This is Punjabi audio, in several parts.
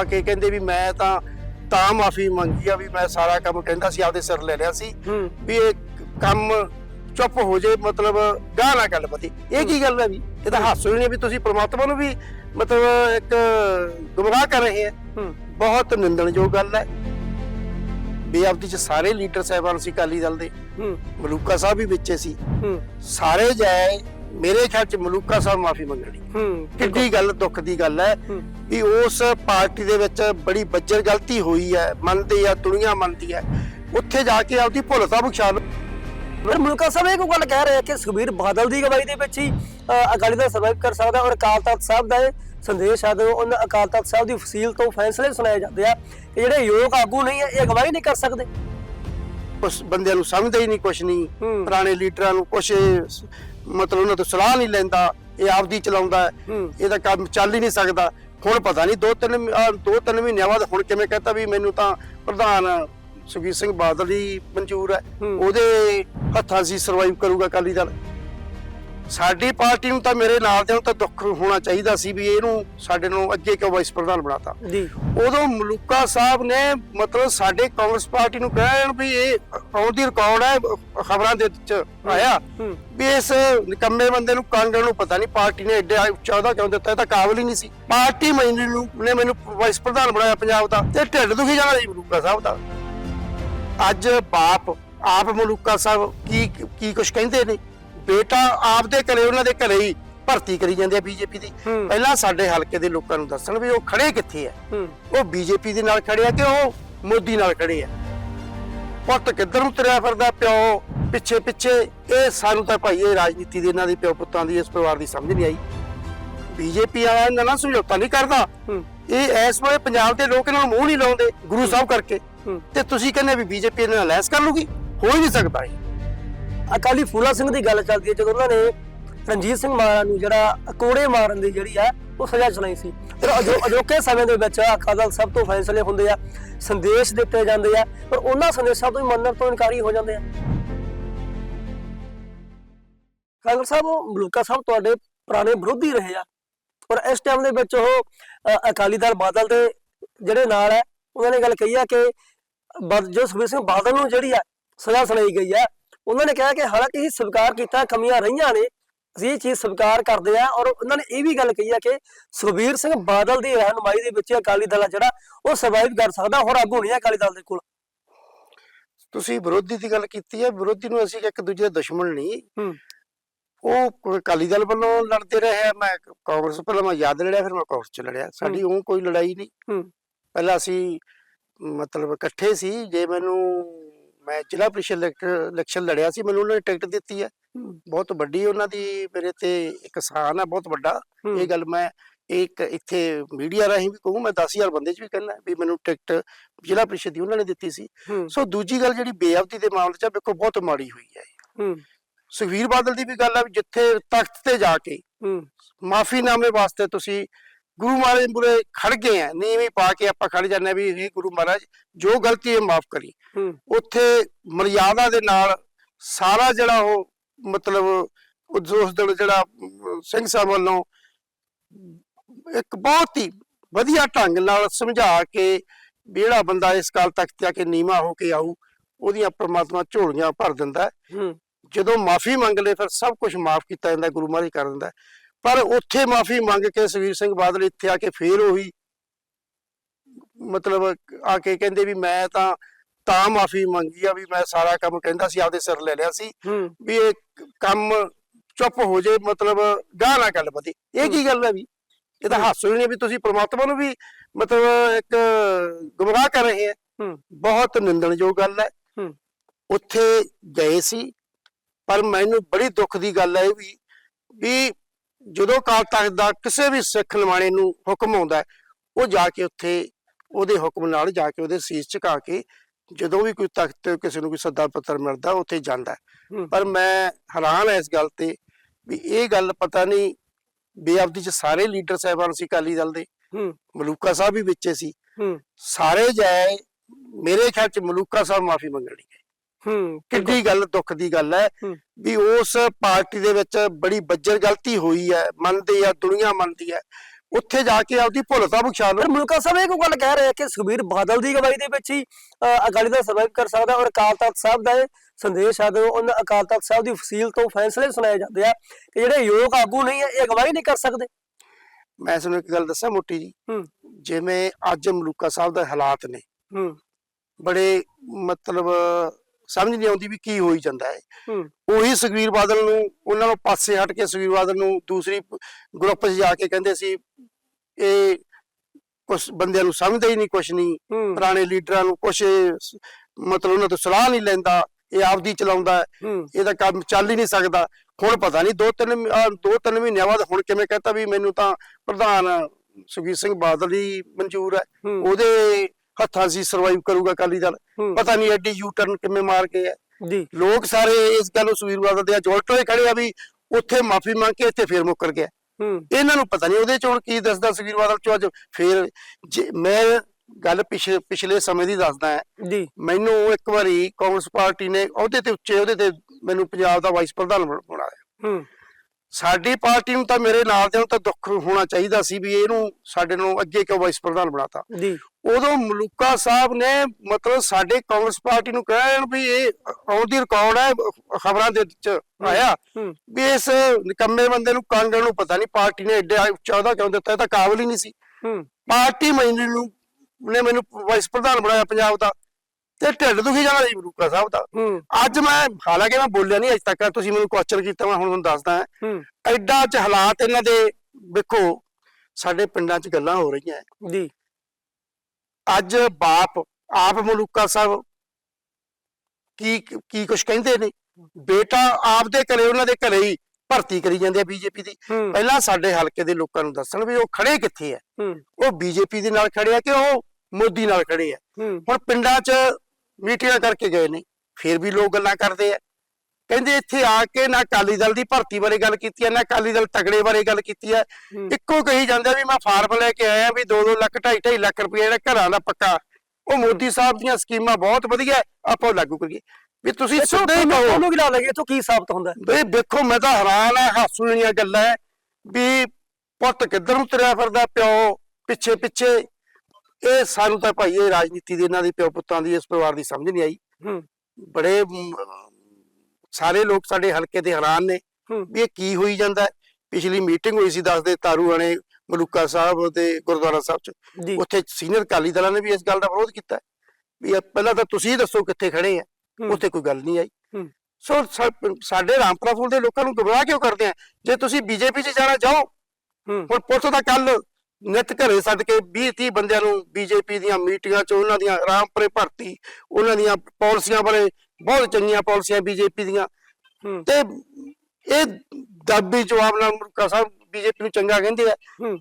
ਆ ਕੇ ਕਹਿੰਦੇ ਵੀ ਮੈਂ ਤਾਂ ਤਾਂ ਮਾਫੀ ਮੰਗੀ ਆ ਵੀ ਮੈਂ ਸਾਰਾ ਕੰਮ ਕਹਿੰਦਾ ਸੀ ਆਪਦੇ ਸਿਰ ਲੈ ਲਿਆ ਸੀ। ਵੀ ਇਹ ਕੰਮ ਚੁੱਪ ਹੋ ਜੇ ਮਤਲਬ ਗਾਹ ਨਾ ਗੱਲ ਪਤੀ। ਇਹ ਕੀ ਗੱਲ ਹੈ ਵੀ? ਇਹ ਤਾਂ ਹਾਸੋ ਨਹੀਂ ਵੀ ਤੁਸੀਂ ਪ੍ਰਮਾਤਮਾ ਨੂੰ ਵੀ ਮਤਲਬ ਇੱਕ ਗੁੰਮਰਾਹ ਕਰ ਰਹੇ ਹੈ। ਬਹੁਤ ਨਿੰਦਣਯੋਗ ਗੱਲ ਹੈ ਬੇਅਬਦੀ ਚ ਸਾਰੇ ਲੀਡਰ ਸਾਹਿਬਾਨ ਸੀ ਅਕਾਲੀ ਦਲ ਦੇ। ਹੂੰ। ਮਲੂਕਾ ਸਾਹਿਬ ਵੀ ਵਿੱਚੇ ਸੀ। ਹੂੰ। ਸਾਰੇ ਜਾਏ ਮੇਰੇ ਖਿਆਲ ਚ ਮਲੂਕਾ ਸਾਹਿਬ ਮਾਫੀ ਮੰਗਣੀ। ਹੂੰ ਕਿੱਡੀ ਗੱਲ ਦੁੱਖ ਦੀ ਗੱਲ ਹੈ। ਵੀ ਉਸ ਪਾਰਟੀ ਦੇ ਵਿੱਚ ਬੜੀ ਬੱਜਰ ਗਲਤੀ ਹੋਈ ਹੈ ਮੰਨਦੇ ਆ ਦੁਨੀਆ ਮੰਨਦੀ ਹੈ। ਉੱਥੇ ਜਾ ਕੇ ਆਪਦੀ ਭੁੱਲ ਤਾਂ ਬਖਸ਼ਾ ਲਓ ਪਰ ਮੁਲਕਾ ਸਾਹਿਬ ਇਹ ਕੋਈ ਗੱਲ ਕਹਿ ਰਹੇ ਕਿ ਸੁਖਬੀਰ ਬਾਦਲ ਦੀ ਅਗਵਾਈ ਦੇ ਵਿੱਚ ਹੀ ਅਕਾਲੀ ਦਲ ਸਰਵਾਈਵ ਕਰ ਸਕਦਾ ਔਰ ਅਕਾਲ ਤਖਤ ਸਾਹਿਬ ਦਾ ਸੰਦੇਸ਼ ਆ ਉਹਨਾਂ ਅਕਾਲ ਤਖਤ ਸਾਹਿਬ ਦੀ ਫਸੀਲ ਤੋਂ ਫੈਸਲੇ ਸੁਣਾਏ ਜਾਂਦੇ ਆ ਕਿ ਜਿਹੜੇ ਯੋਗ ਆਗੂ ਨਹੀਂ ਹੈ ਇਹ ਅਗਵਾਈ ਨਹੀਂ ਕਰ ਸਕਦੇ। ਉਸ ਬੰਦਿਆਂ ਨੂੰ ਸਮਝਦਾ ਹੀ ਨਹੀਂ ਕੁਛ ਨਹੀਂ। ਪੁਰਾਣੇ ਲੀਡਰਾਂ ਨੂੰ ਕੁਛ ਮਤਲਬ ਉਹਨਾਂ ਤੋਂ ਸਲਾਹ ਨਹੀਂ ਲੈਂਦਾ ਇਹ ਆਪਦੀ ਚਲਾਉਂਦਾ। ਇਹਦਾ ਕੰਮ ਚੱਲ ਹੀ ਨਹੀਂ ਸਕਦਾ ਹੁਣ ਪਤਾ ਨਹੀਂ ਦੋ ਤਿੰਨ ਦੋ ਤਿੰਨ ਮਹੀਨਿਆਂ ਬਾਅਦ ਹੁਣ ਕਿਵੇਂ ਕਹਤਾ ਵੀ ਮੈਨੂੰ ਤਾਂ ਪ੍ਰਧਾਨ ਸੁਖਬੀਰ ਸਿੰਘ ਬਾਦਲ ਹੀ ਮਨਜ਼ੂਰ ਹੈ। ਉਹਦੇ ਹੱਥਾਂ 'ਚ ਸਰਵਾਈਵ ਕਰੂਗਾ ਅਕਾਲੀ ਦਲ ਸਾਡੀ ਪਾਰਟੀ ਨੂੰ ਤਾਂ ਮੇਰੇ ਨਾਲ ਦੇ ਨੂੰ ਤਾਂ ਦੁੱਖ ਹੋਣਾ ਚਾਹੀਦਾ ਸੀ ਵੀ ਇਹਨੂੰ ਸਾਡੇ ਨੂੰ ਅੱਗੇ ਕਿਉਂ ਵਾਈਸ ਪ੍ਰਧਾਨ ਬਣਾਤਾ। ਜੀ। ਉਦੋਂ ਮਲੂਕਾ ਸਾਹਿਬ ਨੇ ਮਤਲਬ ਸਾਡੇ ਕਾਂਗਰਸ ਪਾਰਟੀ ਨੂੰ ਕਹਿਣ ਵੀ ਇਹ ਆਉਂਦੀ ਰਿਕਾਰਡ ਹੈ ਖਬਰਾਂ ਦੇ ਵਿੱਚ ਆਇਆ। ਵੀ ਇਸ ਨਿਕੰਮੇ ਬੰਦੇ ਨੂੰ ਕਾਂਗਰਸ ਨੂੰ ਪਤਾ ਨਹੀਂ ਪਾਰਟੀ ਨੇ ਐਡੇ ਉੱਚਾ ਉਹਦਾ ਕਿਉਂ ਦਿੱਤਾ ਇਹ ਤਾਂ ਕਾਬਲ ਹੀ ਨਹੀਂ ਸੀ। ਪਾਰਟੀ ਮੈਨੂੰ ਨੇ ਮੈਨੂੰ ਵਾਈਸ ਪ੍ਰਧਾਨ ਬਣਾਇਆ ਪੰਜਾਬ ਦਾ ਤੇ ਢਿੱਡ ਦੁਖੀ ਜਾਣਾ ਸੀ ਮਲੂਕਾ ਸਾਹਿਬ ਦਾ। ਅੱਜ ਬਾਪ ਆਪ ਮਲੂਕਾ ਸਾਹਿਬ ਕੀ ਕੀ ਕੁਝ ਕਹਿੰਦੇ ਨੇ? ਬੇਟਾ ਆਪਦੇ ਘਰੇ ਉਹਨਾਂ ਦੇ ਘਰੇ ਹੀ ਭਰਤੀ ਕਰੀ ਜਾਂਦੇ ਆ ਬੀਜੇਪੀ ਦੀ। ਹੂੰ। ਪਹਿਲਾਂ ਸਾਡੇ ਹਲਕੇ ਦੇ ਲੋਕਾਂ ਨੂੰ ਦੱਸਣ ਵੀ ਉਹ ਖੜੇ ਕਿੱਥੇ ਆ। ਹੂੰ। ਉਹ ਬੀਜੇਪੀ ਦੇ ਨਾਲ ਖੜੇ ਆ ਕਿ ਉਹ ਮੋਦੀ ਨਾਲ ਖੜੇ ਆ। ਪੁੱਤ ਕਿੱਧਰ ਨੂੰ ਤੁਰਿਆ ਫਿਰਦਾ ਪਿਓ? ਪਿੱਛੇ ਪਿੱਛੇ। ਇਹ ਸਾਨੂੰ ਤਾਂ ਭਾਈ ਇਹ ਰਾਜਨੀਤੀ ਦੇ ਇਹਨਾਂ ਦੇ ਪਿਓ ਪੁੱਤਾਂ ਦੀ ਇਸ ਪਰਿਵਾਰ ਦੀ ਸਮਝ ਨਹੀਂ ਆਈ। ਬੀਜੇਪੀ ਵਾਲਾ ਇਹਨਾਂ ਨਾਲ ਸਮਝੌਤਾ ਨਹੀਂ ਕਰਦਾ। ਹੂੰ। ਇਹ ਇਸ ਵੇਲੇ ਪੰਜਾਬ ਦੇ ਲੋਕ ਇਹਨਾਂ ਨੂੰ ਮੂੰਹ ਨਹੀਂ ਲਾਉਂਦੇ ਗੁਰੂ ਸਾਹਿਬ ਕਰਕੇ। ਹੂੰ। ਤੇ ਤੁਸੀਂ ਕਹਿੰਦੇ ਵੀ ਬੀਜੇਪੀ ਇਹਨਾਂ ਨਾਲ ਲੈਸ ਕਰ ਲੂਗੀ? ਹੋ ਹੀ ਨਹੀਂ ਸਕਦਾ ਇਹ। ਅਕਾਲੀ ਫੂਲਾ ਸਿੰਘ ਦੀ ਗੱਲ ਚੱਲਦੀ ਹੈ, ਜਦੋਂ ਉਹਨਾਂ ਨੇ ਰਣਜੀਤ ਸਿੰਘ ਮਾਰਾ ਨੂੰ ਜਿਹੜਾ ਕੋੜੇ ਮਾਰਨ ਦੀ ਜਿਹੜੀ ਆ ਉਹ ਸਜ਼ਾ ਸੁਣਾਈ ਸੀ। ਫਿਰ ਅਜੋਕੇ ਸਮੇਂ ਦੇ ਵਿੱਚ ਅਕਾਲੀ ਦਲ ਸਭ ਤੋਂ ਫੈਸਲੇ ਹੁੰਦੇ ਆ, ਸੰਦੇਸ਼ ਦਿੱਤੇ ਜਾਂਦੇ ਆ, ਪਰ ਉਹਨਾਂ ਸੰਦੇਸ਼ਾਂ ਤੋਂ ਹੀ ਮੰਨਣ ਤੋਂ ਇਨਕਾਰੀ ਹੋ ਜਾਂਦੇ ਆ। ਕਾਂਗਰਸ ਸਾਹਿਬ, ਮਲੂਕਾ ਸਾਹਿਬ ਤੁਹਾਡੇ ਪੁਰਾਣੇ ਵਿਰੋਧੀ ਰਹੇ ਆ ਪਰ ਇਸ ਟਾਈਮ ਦੇ ਵਿੱਚ ਉਹ ਅਕਾਲੀ ਦਲ ਬਾਦਲ ਦੇ ਜਿਹੜੇ ਨਾਲ ਹੈ, ਉਹਨਾਂ ਨੇ ਗੱਲ ਕਹੀ ਆ ਕਿ ਜੋ ਸੁਖਬੀਰ ਸਿੰਘ ਬਾਦਲ ਨੂੰ ਜਿਹੜੀ ਆ ਸਜ਼ਾ ਸੁਣਾਈ ਗਈ ਆ ਉਹਨਾਂ ਨੇ ਕਿਹਾ ਕਿ ਹਾਲਾਂਕਿ ਇਹ ਸਵੀਕਾਰ ਕੀਤਾ ਕਮੀਆਂ ਰਹੀਆਂ ਨੇ ਅਸੀਂ ਇਹ ਚੀਜ਼ ਸਵੀਕਾਰ ਕਰਦੇ ਆ ਔਰ ਉਹਨਾਂ ਨੇ ਇਹ ਵੀ ਗੱਲ ਕਹੀ ਆ ਕਿ ਸੁਖਬੀਰ ਸਿੰਘ ਬਾਦਲ ਦੀ ਰਹਿਨੁਮਾਈ ਦੇ ਵਿੱਚ ਅਕਾਲੀ ਦਲ ਜਿਹੜਾ ਉਹ ਸਰਵਾਈਵ ਕਰ ਸਕਦਾ ਹੋਰ ਆਗੂ ਨਹੀਂ ਆ ਅਕਾਲੀ ਦਲ ਦੇ ਕੋਲ। ਤੁਸੀਂ ਵਿਰੋਧੀ ਦੀ ਗੱਲ ਕੀਤੀ ਹੈ ਵਿਰੋਧੀ ਨੂੰ ਅਸੀਂ ਇੱਕ ਦੂਜੇ ਦੇ ਦੁਸ਼ਮਣ ਨਹੀਂ। ਉਹ ਅਕਾਲੀ ਦਲ ਵੱਲੋਂ ਲੜਦੇ ਰਹੇ ਮੈਂ ਕਾਂਗਰਸ ਪਹਿਲਾਂ ਮੈਂ ਯਾਦ ਲੜਿਆ ਫਿਰ ਮੈਂ ਕਾਂਗਰਸ ਚ ਲੜਿਆ। ਸਾਡੀ ਉਹ ਕੋਈ ਲੜਾਈ ਨਹੀਂ। ਪਹਿਲਾਂ ਅਸੀਂ ਮਤਲਬ ਇਕੱਠੇ ਸੀ ਜੇ ਮੈਨੂੰ ਮੈਂ ਜ਼ਿਲ੍ਹਾ ਪ੍ਰੀਸ਼ਦ ਇਲੈਕਸ਼ਨ ਲੜਿਆ ਸੀ ਮੈਨੂੰ ਉਹਨਾਂ ਨੇ ਟਿਕਟ ਦਿੱਤੀ ਹੈ। ਬਹੁਤ ਵੱਡੀ ਉਹਨਾਂ ਦੀ ਮੇਰੇ ਤੇ ਇੱਕ ਸਾਨ ਹੈ ਬਹੁਤ ਵੱਡਾ। ਇਹ ਗੱਲ ਮੈਂ ਇੱਕ ਇੱਥੇ ਮੀਡੀਆ ਰਾਹੀਂ ਵੀ ਕਹੂੰ ਮੈਂ 10000 ਬੰਦੇ ਚ ਵੀ ਕਹਿੰਦਾ ਵੀ ਮੈਨੂੰ ਟਿਕਟ ਜ਼ਿਲ੍ਹਾ ਪ੍ਰੀਸ਼ਦ ਦੀ ਉਹਨਾਂ ਨੇ ਦਿੱਤੀ ਸੀ। ਸੋ ਦੂਜੀ ਗੱਲ ਜਿਹੜੀ ਬੇਅਬਦੀ ਦੇ ਮਾਮਲੇ 'ਚ ਆ, ਵੇਖੋ ਬਹੁਤ ਮਾੜੀ ਹੋਈ ਹੈ ਸੁਖਵੀਰ ਬਾਦਲ ਦੀ ਵੀ ਗੱਲ ਆ ਵੀ ਜਿੱਥੇ ਤਖਤ ਤੇ ਜਾ ਕੇ ਮਾਫੀਨਾਮੇ ਵਾਸਤੇ ਤੁਸੀਂ ਗੁਰੂ ਮਹਾਰਾਜ ਮੂਹਰੇ ਖੜ ਗਏ ਆ ਨੀਵੀਂ ਪਾ ਕੇ ਆਪਾਂ ਖੜ ਜਾਂਦੇ ਵੀ ਇਹ ਗੁਰੂ ਮਹਾਰਾਜ ਜੋ ਗਲਤੀ ਹੈ ਮਾਫ ਕਰੀ। ਉੱਥੇ ਮਰਿਆਦਾ ਦੇ ਨਾਲ ਸਾਰਾ ਜਿਹੜਾ ਉਹ ਮਤਲਬ ਉਸ ਦਿਨ ਜਿਹੜਾ ਸਿੰਘ ਸਾਹਿਬ ਵੱਲੋਂ ਇੱਕ ਬਹੁਤ ਹੀ ਵਧੀਆ ਢੰਗ ਨਾਲ ਸਮਝਾ ਕੇ ਜਿਹੜਾ ਬੰਦਾ ਇਸ ਕਾਲ ਤੱਕ ਤੇ ਆ ਕੇ ਨੀਵਾ ਹੋ ਕੇ ਆਊ ਉਹਦੀਆਂ ਪ੍ਰਮਾਤਮਾ ਝੋਲੀਆਂ ਭਰ ਦਿੰਦਾ ਜਦੋਂ ਮਾਫੀ ਮੰਗ ਲੇ ਫਿਰ ਸਭ ਕੁਝ ਮਾਫ ਕੀਤਾ ਜਾਂਦਾ ਗੁਰੂ ਮਹਾਰਾਜ ਕਰ ਦਿੰਦਾ। ਪਰ ਉੱਥੇ ਮਾਫੀ ਮੰਗ ਕੇ ਸੁਖਬੀਰ ਸਿੰਘ ਬਾਦਲ ਇੱਥੇ ਆ ਕੇ ਫੇਰ ਉਹੀ ਮਤਲਬ ਆ ਕੇ ਕਹਿੰਦੇ ਵੀ ਮੈਂ ਤਾਂ ਤਾਂ ਮਾਫੀ ਮੰਗੀ ਆ ਵੀ ਮੈਂ ਸਾਰਾ ਕੰਮ ਕਹਿੰਦਾ ਸੀ ਆਪਦੇ ਸਿਰ ਲੈ ਲਿਆ ਸੀ। ਵੀ ਇਹ ਕੰਮ ਚੁੱਪ ਹੋ ਜੇ ਮਤਲਬ ਗਾਹ ਨਾ ਗੱਲ ਵਧੀ। ਇਹ ਕੀ ਗੱਲ ਹੈ ਵੀ? ਇਹ ਤਾਂ ਹਾਸੋ ਹੀ ਨਹੀਂ ਵੀ ਤੁਸੀਂ ਪ੍ਰਮਾਤਮਾ ਨੂੰ ਵੀ ਮਤਲਬ ਇੱਕ ਗੁੰਮਰਾਹ ਕਰ ਰਹੇ ਹੈ। ਬਹੁਤ ਨਿੰਦਣਯੋਗ ਗੱਲ ਹੈ। ਉੱਥੇ ਗਏ ਸੀ। ਪਰ ਮੈਨੂੰ ਬੜੀ ਦੁੱਖ ਦੀ ਗੱਲ ਹੈ ਵੀ ਵੀ ਜਦੋਂ ਕਾਲ ਤਖਤ ਦਾ ਕਿਸੇ ਵੀ ਸਿੱਖ ਨਿਮਾਣੇ ਨੂੰ ਹੁਕਮ ਆਉਂਦਾ ਉਹ ਜਾ ਕੇ ਉੱਥੇ ਉਹਦੇ ਹੁਕਮ ਨਾਲ ਜਾ ਕੇ ਉਹਦੇ ਸੀਸ ਝੁਕਾ ਕੇ ਜਦੋਂ ਵੀ ਕੋਈ ਤਖਤ ਤੇ ਕਿਸੇ ਨੂੰ ਕੋਈ ਸੱਦਾ ਪੱਤਰ ਮਿਲਦਾ ਉੱਥੇ ਜਾਂਦਾ। ਪਰ ਮੈਂ ਹੈਰਾਨ ਹਾਂ ਇਸ ਗੱਲ ਤੇ ਵੀ ਇਹ ਗੱਲ ਪਤਾ ਨਹੀਂ ਬੇਅਬਦੀ ਚ ਸਾਰੇ ਲੀਡਰ ਸਾਹਿਬਾਨ ਸੀ ਅਕਾਲੀ ਦਲ ਦੇ। ਮਲੂਕਾ ਸਾਹਿਬ ਵੀ ਵਿੱਚੇ ਸੀ। ਸਾਰੇ ਜਾਏ ਮੇਰੇ ਖਿਆਲ ਚ ਮਲੂਕਾ ਸਾਹਿਬ ਮਾਫੀ ਮੰਗਣੀ ਹੈ ਹੂੰ, ਕਿੱਡੀ ਗੱਲ ਦੁੱਖ ਦੀ ਗੱਲ ਹੂੰ। ਵੀ ਉਸ ਪਾਰਟੀ ਦੇ ਵਿੱਚ ਬੜੀ ਬੱਜਰ ਗਲਤੀ ਹੋਈ ਹੈ ਮੰਨਦੇ ਆ ਦੁਨੀਆ ਮੰਨਦੀ ਹੈ। ਉੱਥੇ ਜਾ ਕੇ ਆਪਦੀ ਭੁੱਲਤਾ ਬਖਸ਼ਾ ਲਓ। ਮਲੂਕਾ ਸਾਹਿਬ ਇਹ ਕੋਈ ਗੱਲ ਕਹਿ ਰਹੇ ਕਿ ਸੁਖਬੀਰ ਬਾਦਲ ਦੀ ਅਗਵਾਈ ਦੇ ਵਿੱਚ ਹੀ ਅਕਾਲੀ ਦਲ ਸਰਵਾਈਵ ਕਰ ਸਕਦਾ ਔਰ ਅਕਾਲ ਤਖਤ ਸਾਹਿਬ ਦਾ ਸੰਦੇਸ਼ ਆ ਦੋ ਉਹਨਾਂ ਅਕਾਲ ਤਖਤ ਸਾਹਿਬ ਦੀ ਫਸੀਲ ਤੋਂ ਫੈਸਲੇ ਸੁਣਾਏ ਜਾਂਦੇ ਆ ਕਿ ਜਿਹੜੇ ਯੋਗ ਆਗੂ ਨਹੀਂ ਹੈ ਇਹ ਅਗਵਾਈ ਨਹੀਂ ਕਰ ਸਕਦੇ। ਮੈਂ ਤੁਹਾਨੂੰ ਇੱਕ ਗੱਲ ਦੱਸਾਂ ਮੋਟੀ ਜੀ। ਹੂੰ। ਜਿਵੇਂ ਅੱਜ ਮਲੂਕਾ ਸਾਹਿਬ ਦੇ ਹਾਲਾਤ ਨੇ। ਹੂੰ। ਬੜੇ ਮਤਲਬ ਸਮਝ ਨਹੀਂ ਆਉਂਦੀ ਵੀ ਕੀ ਹੋਈ ਜਾਂਦਾ ਹੈ। ਉਹੀ ਸੁਖਵੀਰ ਬਾਦਲ ਨੂੰ ਉਹਨਾਂ ਨੂੰ ਪਾਸੇ ਹਟ ਕੇ ਸੁਖਵੀਰ ਬਾਦਲ ਨੂੰ ਦੂਸਰੀ ਗਰੁੱਪ 'ਚ ਜਾ ਕੇ ਕਹਿੰਦੇ ਸੀ ਇਹ ਕੁਝ ਬੰਦਿਆਂ ਨੂੰ ਸਮਝਦਾ ਹੀ ਨਹੀਂ ਕੁਝ ਨਹੀਂ। ਪੁਰਾਣੇ ਲੀਡਰਾਂ ਨੂੰ ਕੁਝ ਮਤਲਬ ਉਹਨਾਂ ਤੋਂ ਸਲਾਹ ਨਹੀਂ ਲੈਂਦਾ ਇਹ ਆਪਦੀ ਚਲਾਉਂਦਾ ਇਹਦਾ ਕੰਮ ਚੱਲ ਹੀ ਨਹੀਂ ਸਕਦਾ। ਹੁਣ ਪਤਾ ਨਹੀਂ ਦੋ ਤਿੰਨ ਦੋ ਤਿੰਨ ਮਹੀਨਿਆਂ ਬਾਅਦ ਹੁਣ ਕਿਵੇਂ ਕਹਤਾ ਵੀ ਮੈਨੂੰ ਤਾਂ ਪ੍ਰਧਾਨ ਸੁਖਬੀਰ ਸਿੰਘ ਬਾਦਲ ਹੀ ਮਨਜ਼ੂਰ ਹੂੰ। ਉਹਦੇ ਹੱਥਾਂ 'ਚ ਸਰਵਾਈਵ ਕਰੂਗਾ ਅਕਾਲੀ ਦਲ। ਪਤਾ ਨਹੀਂ ਐਡੀ ਯੂ ਟਰਨ ਕਿਵੇਂ ਮਾਰ ਕੇ ਹੈ। ਜੀ। ਲੋਕ ਸਾਰੇ ਇਸ ਗੱਲ ਨੂੰ ਸੁਖਬੀਰ ਬਾਦਲ ਦੇ ਜੋਲਟੋ ਹੀ ਖੜੇ ਆ ਵੀ ਉੱਥੇ ਮਾਫੀ ਮੰਗ ਕੇ ਇੱਥੇ ਫੇਰ ਮੁੱਕਰ ਗਿਆ। ਇਹਨਾਂ ਨੂੰ ਪਤਾ ਨਹੀਂ ਉਹਦੇ ਚ ਹੁਣ ਕੀ ਦੱਸਦਾ ਸੁਖਬੀਰ ਬਾਦਲ ਚੋਂ ਅੱਜ। ਫੇਰ ਮੈਂ ਗੱਲ ਪਿਛਲੇ ਪਿਛਲੇ ਸਮੇਂ ਦੀ ਦੱਸਦਾ ਹੈ। ਜੀ। ਮੈਨੂੰ ਇੱਕ ਵਾਰੀ ਕਾਂਗਰਸ ਪਾਰਟੀ ਨੇ ਉਹਦੇ ਤੇ ਉੱਚੇ ਉਹਦੇ ਤੇ ਮੈਨੂੰ ਪੰਜਾਬ ਦਾ ਵਾਈਸ ਪ੍ਰਧਾਨ ਬਣਾ- ਬਣਾਇਆ। ਹੂੰ। ਸਾਡੀ ਪਾਰਟੀ ਨੂੰ ਤਾਂ ਮੇਰੇ ਨਾਲ ਦੇ ਨੂੰ ਤਾਂ ਦੁੱਖ ਹੋਣਾ ਚਾਹੀਦਾ ਸੀ ਵੀ ਇਹਨੂੰ ਸਾਡੇ ਨੂੰ ਅੱਗੇ ਕਿਉਂ ਵਾਈਸ ਪ੍ਰਧਾਨ ਬਣਾਤਾ। ਜੀ। ਉਦੋਂ ਮਲੂਕਾ ਸਾਹਿਬ ਨੇ ਮਤਲਬ ਸਾਡੇ ਕਾਂਗਰਸ ਪਾਰਟੀ ਨੂੰ ਕਹਿਣ ਵੀ ਇਹ ਆਉਂਦੀ ਰਿਕਾਰਡ ਹੈ ਖਬਰਾਂ ਦੇ ਵਿੱਚ ਆਇਆ ਵੀ ਇਸ ਨਿਕੰਮੇ ਬੰਦੇ ਨੂੰ ਕਾਂਗਰਸ ਨੂੰ ਪਤਾ ਨਹੀਂ ਪਾਰਟੀ ਨੇ ਐਡੇ ਉੱਚਾ ਉਹਦਾ ਕਿਉਂ ਦਿੱਤਾ ਇਹ ਤਾਂ ਕਾਬਲ ਹੀ ਨਹੀਂ ਸੀ। ਪਾਰਟੀ ਮੈਨੂੰ ਨੇ ਮੈਨੂੰ ਵਾਈਸ ਪ੍ਰਧਾਨ ਬਣਾਇਆ ਪੰਜਾਬ ਦਾ ਤੇ ਢਿੱਡ ਦੁਖੀ ਜਾਣਾ ਸੀ ਮਲੂਕਾ ਸਾਹਿਬ ਦਾ। ਅੱਜ ਮੈਂ ਹਾਲਾਂਕਿ ਮੈਂ ਬੋਲਿਆ ਨਹੀਂ ਅੱਜ ਤੱਕ ਤੁਸੀਂ ਮੈਨੂੰ ਕੁਐਸਚਨ ਕੀਤਾ ਮੈਂ ਹੁਣ ਤੁਹਾਨੂੰ ਦੱਸਦਾ ਹੂੰ। ਐਡਾ ਚ ਹਾਲਾਤ ਇਹਨਾਂ ਦੇ ਵੇਖੋ ਸਾਡੇ ਪਿੰਡਾਂ 'ਚ ਗੱਲਾਂ ਹੋ ਰਹੀਆਂ। ਜੀ। ਅੱਜ ਬਾਪ ਆਪ ਮਲੂਕਾ ਸਾਹਿਬ ਕੀ ਕੀ ਕੁਝ ਕਹਿੰਦੇ ਨੇ? ਬੇਟਾ ਆਪਦੇ ਘਰੇ ਉਹਨਾਂ ਦੇ ਘਰੇ ਹੀ ਭਰਤੀ ਕਰੀ ਜਾਂਦੇ ਆ ਬੀਜੇਪੀ ਦੀ। ਪਹਿਲਾਂ ਸਾਡੇ ਹਲਕੇ ਦੇ ਲੋਕਾਂ ਨੂੰ ਦੱਸਣ ਵੀ ਉਹ ਖੜੇ ਕਿੱਥੇ ਆ। ਉਹ ਬੀਜੇਪੀ ਦੇ ਨਾਲ ਖੜੇ ਆ ਕਿ ਉਹ ਮੋਦੀ ਨਾਲ ਖੜੇ ਆ। ਹੁਣ ਪਿੰਡਾਂ 'ਚ ਮੀਟਿੰਗਾਂ ਕਰਕੇ ਗਏ ਨੇ ਫਿਰ ਵੀ ਲੋਕ ਗੱਲਾਂ ਕਰਦੇ ਆ। ਕਹਿੰਦੇ ਇੱਥੇ ਆ ਕੇ ਨਾ ਅਕਾਲੀ ਦਲ ਦੀ ਭਰਤੀ ਬਾਰੇ ਗੱਲ ਕੀਤੀ ਹੈ ਨਾ ਅਕਾਲੀ ਦਲ ਤਗੜੇ ਬਾਰੇ ਗੱਲ ਕੀਤੀ ਹੈ। ਇੱਕੋ ਕਹੀ ਜਾਂਦੇ ਵੀ ਮੈਂ ਫਾਰਮ ਲੈ ਕੇ ਆਇਆ ਵੀ 2-2 ਲੱਖ 2.5 ਲੱਖ ਰੁਪਏ ਜਿਹੜਾ ਘਰਾਂ ਦਾ ਪੱਕਾ। ਉਹ ਮੋਦੀ ਸਾਹਿਬ ਦੀਆਂ ਸਕੀਮਾਂ ਬਹੁਤ ਵਧੀਆ ਆਪਾਂ ਲਾਗੂ ਕਰੀਏ। ਵੀ ਤੁਸੀਂ ਸਿੱਧੇ ਹੀ ਕਹੋ। ਤੁਹਾਨੂੰ ਕੀ ਲਾ ਲੱਗੇ? ਇਥੋਂ ਕੀ ਸਾਬਤ ਹੁੰਦਾ? ਵੀ ਵੇਖੋ ਮੈਂ ਤਾਂ ਹੈਰਾਨ ਆ ਹਾਸੂ ਵਾਲੀਆਂ ਗੱਲਾਂ ਵੀ ਪੁੱਤ ਕਿੱਧਰ ਨੂੰ ਤੁਰਿਆ ਫਿਰਦਾ ਪਿਓ ਪਿੱਛੇ ਪਿੱਛੇ? ਇਹ ਸਾਨੂੰ ਤਾਂ ਭਾਈ ਇਹ ਰਾਜਨੀਤੀ ਦੇ ਇਹਨਾਂ ਦੇ ਪਿਓ ਪੁੱਤਾਂ ਦੀ ਇਸ ਪਰਿਵਾਰ ਦੀ ਸਮਝ ਨਹੀਂ ਆਈ। ਹੂੰ। ਬੜੇ ਸਾਰੇ ਲੋਕ ਸਾਡੇ ਹਲਕੇ ਦੇ ਹੈਰਾਨ ਨੇ ਵੀ ਇਹ ਕੀ ਹੋਈ ਜਾਂਦਾ ਪਿਛਲੀ ਮੀਟਿੰਗ ਹੋਈ ਸੀ ਦੱਸਦੇ ਤਾਰੂਆਣੇ ਮਲੂਕਾ ਸਾਹਿਬ ਤੇ ਗੁਰਦੁਆਰਾ ਸਾਹਿਬ ਚ। ਉੱਥੇ ਸੀਨੀਅਰ ਅਕਾਲੀ ਦਲਾਂ ਨੇ ਵੀ ਇਸ ਗੱਲ ਦਾ ਵਿਰੋਧ ਕੀਤਾ ਵੀ ਪਹਿਲਾਂ ਤਾਂ ਤੁਸੀਂ ਦੱਸੋ ਕਿੱਥੇ ਖੜੇ ਆ। ਉੱਥੇ ਕੋਈ ਗੱਲ ਨਹੀਂ ਆਈ। ਸੋ ਸਾਡੇ ਰਾਮਪੁਰਾ ਫੂਲ ਦੇ ਲੋਕਾਂ ਨੂੰ ਗੁੰਮਰਾਹ ਕਿਉਂ ਕਰਦੇ ਆ? ਜੇ ਤੁਸੀਂ ਬੀਜੇਪੀ 'ਚ ਜਾਣਾ ਚਾਹੋ ਹੁਣ ਪੁੱਛੋ ਤਾਂ ਕੱਲ ਨਿਤ ਘਰੇ ਸੱਦ ਕੇ 20 30 ਬੰਦਿਆਂ ਨੂੰ ਬੀਜੇਪੀ ਦੀਆਂ ਮੀਟਿੰਗਾਂ 'ਚ ਉਹਨਾਂ ਦੀਆਂ ਰਾਮਪੁਰੇ ਭਰਤੀ ਉਹਨਾਂ ਦੀਆਂ ਪਾਲਿਸੀਆਂ ਬਾਰੇ ਬਹੁਤ ਚੰਗੀਆਂ ਪਾਲਿਸੀਆਂ ਬੀਜੇਪੀ ਦੀਆਂ। ਤੇ ਇਹ ਦੱਬੀ ਜਵਾਬ ਨਾਲ ਮੁਰਕਾ ਸਾਹਿਬ ਬੀਜੇਪੀ ਨੂੰ ਚੰਗਾ ਕਹਿੰਦੇ ਆ।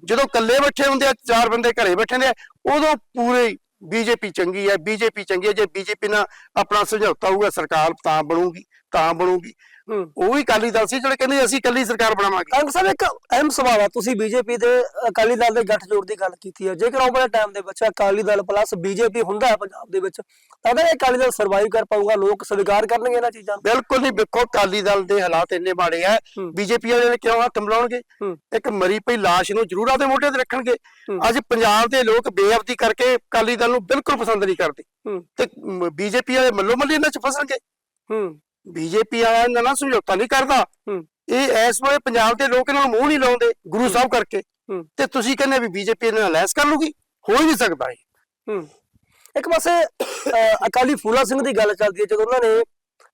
ਜਦੋਂ ਇਕੱਲੇ ਬੈਠੇ ਹੁੰਦੇ ਆ ਚਾਰ ਬੰਦੇ ਘਰੇ ਬੈਠੇ ਹੁੰਦੇ ਆ ਉਦੋਂ ਪੂਰੇ ਬੀਜੇਪੀ ਚੰਗੀ ਹੈ ਬੀਜੇਪੀ ਚੰਗੀ ਹੈ ਜੇ ਬੀਜੇਪੀ ਨਾਲ ਆਪਣਾ ਸਮਝੌਤਾ ਹੋਊਗਾ ਸਰਕਾਰ ਤਾਂ ਬਣੂਗੀ ਤਾਂ ਬਣੂਗੀ। ਉਹ ਵੀ ਅਕਾਲੀ ਦਲ ਸੀ ਜਿਹੜੇ ਕਹਿੰਦੇ ਅਸੀਂ ਇਕੱਲੀ ਸਰਕਾਰ ਬਣਾਵਾਂਗੇ। ਕਾਂਗਰਸ ਸਾਹਿਬ ਇੱਕ ਅਹਿਮ ਸਵਾਲ ਆ ਤੁਸੀਂ ਬੀਜੇਪੀ ਦੇ ਅਕਾਲੀ ਦਲ ਦੇ ਗੱਠਜੋੜ ਦੀ ਗੱਲ ਕੀਤੀ ਹੈ ਜੇਕਰ ਆਉਣ ਵਾਲੇ ਟਾਈਮ ਦੇ ਵਿੱਚ ਅਕਾਲੀ ਦਲ ਪਲੱਸ ਬੀਜੇਪੀ ਹੁੰਦਾ ਹੈ ਪੰਜਾਬ ਦੇ ਵਿੱਚ ਤਾਂ ਇਹ ਅਕਾਲੀ ਦਲ ਸਰਵਾਈਵ ਕਰ ਪਾਊਗਾ ਲੋਕ ਸਵੀਕਾਰ ਕਰਨਗੇ ਇਹਨਾਂ ਚੀਜ਼ਾਂ ਨੂੰ। ਬਿਲਕੁਲ ਨਹੀਂ ਵੇਖੋ ਅਕਾਲੀ ਦਲ ਦੇ ਹਾਲਾਤ ਇੰਨੇ ਮਾੜੇ ਆ। ਬੀਜੇਪੀ ਵਾਲੇ ਨੇ ਕਿਉਂ ਹੱਥ ਮਿਲਾਉਣਗੇ। ਇੱਕ ਮਰੀ ਪਈ ਲਾਸ਼ ਨੂੰ ਜ਼ਰੂਰ ਆਪਦੇ ਮੋਢੇ ਤੇ ਰੱਖਣਗੇ। ਅੱਜ ਪੰਜਾਬ ਦੇ ਲੋਕ ਬੇਅਬਦੀ ਕਰਕੇ ਅਕਾਲੀ ਦਲ ਨੂੰ ਬਿਲਕੁਲ ਪਸੰਦ ਨਹੀਂ ਕਰਦੇ। ਤੇ ਬੀਜੇਪੀ ਵਾਲੇ ਮੱਲੋ ਮੱਲੀ ਇਹਨਾਂ ਚ ਫਸਣਗੇ। ਹੂੰ। ਬੀਜੇਪੀ ਵਾਲਾ ਇਹਨਾਂ ਨਾਲ ਸਮਝੌਤਾ ਨਹੀਂ ਕਰਦਾ। ਇਹ ਇਸ ਵੇਲੇ ਪੰਜਾਬ ਦੇ ਲੋਕ ਇਹਨਾਂ ਨੂੰ ਮੂੰਹ ਨਹੀਂ ਲਾਉਂਦੇ ਗੁਰੂ ਸਾਹਿਬ ਕਰਕੇ। ਤੇ ਤੁਸੀਂ ਕਹਿੰਦੇ ਵੀ ਬੀਜੇਪੀ ਇਹਨਾਂ ਨਾਲ ਲੈਸ ਕਰ ਲੂਗੀ। ਹੋ ਹੀ ਨਹੀਂ ਸਕਦਾ ਇਹ। ਇੱਕ ਪਾਸੇ ਅਕਾਲੀ ਫੂਲਾ ਸਿੰਘ ਦੀ ਗੱਲ ਚੱਲਦੀ ਹੈ ਜਦੋਂ ਉਹਨਾਂ ਨੇ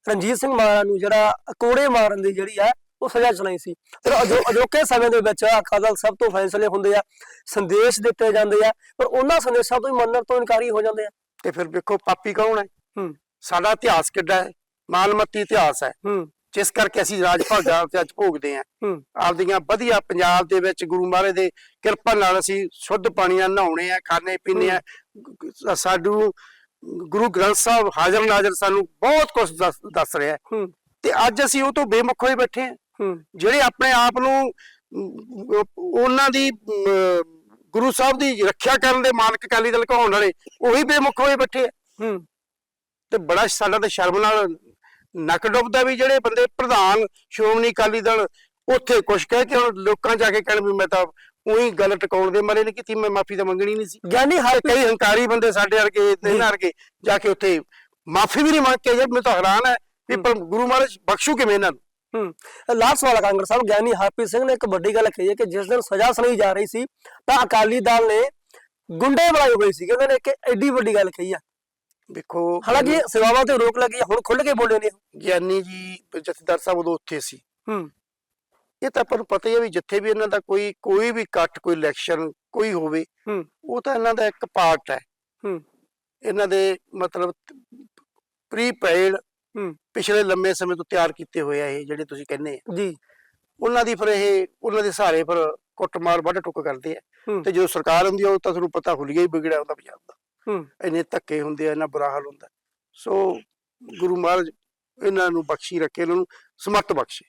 ਰਣਜੀਤ ਸਿੰਘ ਮਾਨ ਨੂੰ ਜਿਹੜਾ ਕੋੜੇ ਮਾਰਨ ਦੀ ਜਿਹੜੀ ਆ ਉਹ ਸਜ਼ਾ ਸੁਣਾਈ ਸੀ। ਫਿਰ ਅਜੋ ਅਜੋਕੇ ਸਮੇਂ ਦੇ ਵਿੱਚ ਅਕਾਦਲ ਸਭ ਤੋਂ ਫੈਸਲੇ ਹੁੰਦੇ ਆ ਸੰਦੇਸ਼ ਦਿੱਤੇ ਜਾਂਦੇ ਆ ਪਰ ਉਹਨਾਂ ਸੰਦੇਸ਼ਾਂ ਤੋਂ ਹੀ ਮੰਨਣ ਤੋਂ ਇਨਕਾਰੀ ਹੋ ਜਾਂਦੇ ਆ। ਤੇ ਫਿਰ ਵੇਖੋ ਪਾਪੀ ਕੌਣ ਹੈ? ਹੂੰ। ਸਾਡਾ ਇਤਿਹਾਸ ਕਿੱਡਾ ਹੈ? ਮਾਲਮਤੀ ਇਤਿਹਾਸ ਹੈ। ਹੂੰ। ਜਿਸ ਕਰਕੇ ਅਸੀਂ ਰਾਜ ਭਾਗਾਂ ਤੇ ਅੱਜ ਭੋਗਦੇ ਆਂ ਆਪਦੀਆਂ ਵਧੀਆ ਪੰਜਾਬ ਦੇ ਵਿੱਚ ਗੁਰੂ ਮਹਾਰਾਜ ਦੇ ਕਿਰਪਾ ਨਾਲ ਅਸੀਂ ਸ਼ੁੱਧ ਪਾਣੀ ਨਾਲ ਨਹਾਉਣੇ ਆ ਖਾਣੇ ਪੀਣੇ ਆ ਸਾਡੂ ਗੁਰੂ ਗ੍ਰੰਥ ਸਾਹਿਬ ਹਾਜ਼ਰ ਨਾਜ਼ਰ ਸਾਨੂੰ ਬਹੁਤ ਕੁਝ ਦੱਸ ਰਿਹਾ ਹੈ। ਹੂੰ। ਤੇ ਅੱਜ ਅਸੀਂ ਉਹ ਤੋਂ ਬੇਮੁਖ ਹੋਏ ਬੈਠੇ ਆ ਹੂੰ। ਜਿਹੜੇ ਆਪਣੇ ਆਪ ਨੂੰ ਉਹਨਾਂ ਦੀ ਗੁਰੂ ਸਾਹਿਬ ਦੀ ਰੱਖਿਆ ਕਰਨ ਦੇ ਮਾਨਕ ਅਕਾਲੀ ਦਲ ਕਹਾਉਣ ਵਾਲੇ ਉਹੀ ਬੇਮੁਖ ਹੋਏ ਬੈਠੇ ਆ। ਹੂੰ। ਤੇ ਬੜਾ ਸਾਡਾ ਤੇ ਸ਼ਰਮ ਨਾਲ ਨੱਕ ਡੁੱਬਦਾ ਵੀ ਜਿਹੜੇ ਬੰਦੇ ਪ੍ਰਧਾਨ ਸ਼੍ਰੋਮਣੀ ਅਕਾਲੀ ਦਲ ਉੱਥੇ ਕੁਛ ਕਹਿ ਕੇ ਹੁਣ ਲੋਕਾਂ ਜਾ ਕੇ ਕਹਿਣ ਵੀ ਮੈਂ ਤਾਂ ਉਹੀ ਗੱਲ ਟਿਕਾਉਣ ਦੇ ਮਾਰੇ ਨੇ ਕੀਤੀ ਮੈਂ ਮਾਫੀ ਤਾਂ ਮੰਗਣੀ ਨਹੀਂ ਸੀ। ਗਿਆਨੀ ਹਰਪ੍ਰੀਤ ਕਈ ਹੰਕਾਰੀ ਬੰਦੇ ਸਾਡੇ ਵਰਗੇ ਇਹਨਾਂ ਵਰਗੇ ਜਾ ਕੇ ਉੱਥੇ ਮਾਫੀ ਵੀ ਨਹੀਂ ਮੰਗ ਕੇ ਜੇ ਮੈਨੂੰ ਤਾਂ ਹੈਰਾਨ ਹੈ ਵੀ ਪਰ ਗੁਰੂ ਮਹਾਰਾਜ ਬਖਸ਼ੂ ਕਿਵੇਂ ਇਹਨਾਂ ਨੂੰ? ਹੂੰ। ਲਾਸਟ ਵਾਲਾ ਕਾਂਗਰਸ ਸਾਹਿਬ ਗਿਆਨੀ ਹਰਪ੍ਰੀਤ ਸਿੰਘ ਨੇ ਇੱਕ ਵੱਡੀ ਗੱਲ ਕਹੀ ਹੈ ਕਿ ਜਿਸ ਦਿਨ ਸਜ਼ਾ ਸੁਣਾਈ ਜਾ ਰਹੀ ਸੀ ਤਾਂ ਅਕਾਲੀ ਦਲ ਨੇ ਗੁੰਡੇ ਬਣਾਏ ਹੋਏ ਸੀ। ਉਹਨਾਂ ਨੇ ਇੱਕ ਐਡੀ ਵੱਡੀ ਗੱਲ ਕਹੀ ਆ। ਦੇਖੋ ਹਾਲਾਂਕਿ ਸੇਵਾਵਾਂ ਤੇ ਰੋਕ ਲੱਗੀ ਹੁਣ ਖੁੱਲ ਕੇ ਬੋਲੇ ਨੇ ਗਿਆਨੀ ਜੀ ਜਥੇਦਾਰ ਸਾਹਿਬ ਉਦੋਂ ਉੱਥੇ ਸੀ। ਹੂੰ। ਇਹ ਤਾਂ ਆਪਾਂ ਨੂੰ ਪਤਾ ਹੀ ਹੈ ਵੀ ਜਿੱਥੇ ਵੀ ਇਹਨਾਂ ਦਾ ਕੋਈ ਕੋਈ ਵੀ ਇਕੱਠ ਕੋਈ ਇਲੈਕਸ਼ਨ ਕੋਈ ਹੋਵੇ ਹੂੰ। ਉਹ ਤਾਂ ਇਹਨਾਂ ਦਾ ਇੱਕ ਪਾਰਟ ਹੈ। ਹੂੰ। ਇਹਨਾਂ ਦੇ ਮਤਲਬ ਪ੍ਰੀਪੇਡ ਹੂੰ। ਪਿਛਲੇ ਲੰਮੇ ਸਮੇਂ ਤੋਂ ਤਿਆਰ ਕੀਤੇ ਹੋਏ ਆ ਇਹ ਜਿਹੜੇ ਤੁਸੀਂ ਕਹਿੰਦੇ ਆ। ਜੀ। ਉਹਨਾਂ ਦੀ ਫਿਰ ਇਹ ਉਹਨਾਂ ਦੇ ਸਹਾਰੇ ਫਿਰ ਕੁੱਟਮਾਰ ਵੱਢ ਟੁੱਕ ਕਰਦੇ ਆ। ਤੇ ਜਦੋਂ ਸਰਕਾਰ ਹੁੰਦੀ ਆ ਉਹ ਤਾਂ ਤੁਹਾਨੂੰ ਪਤਾ ਹੁਲੀਆ ਹੀ ਵਿਗੜਿਆ ਹੁੰਦਾ ਪੰਜਾਬ ਦਾ। ਹੂੰ। ਇੰਨੇ ਧੱਕੇ ਹੁੰਦੇ ਆ, ਇੰਨਾ ਬੁਰਾ ਹਾਲ ਹੁੰਦਾ। ਸੋ ਗੁਰੂ ਮਹਾਰਾਜ ਇਹਨਾਂ ਨੂੰ ਬਖਸ਼ੀ, ਰੱਖੇ ਇਹਨਾਂ ਨੂੰ ਸਮੱਤ ਬਖਸ਼ੇ।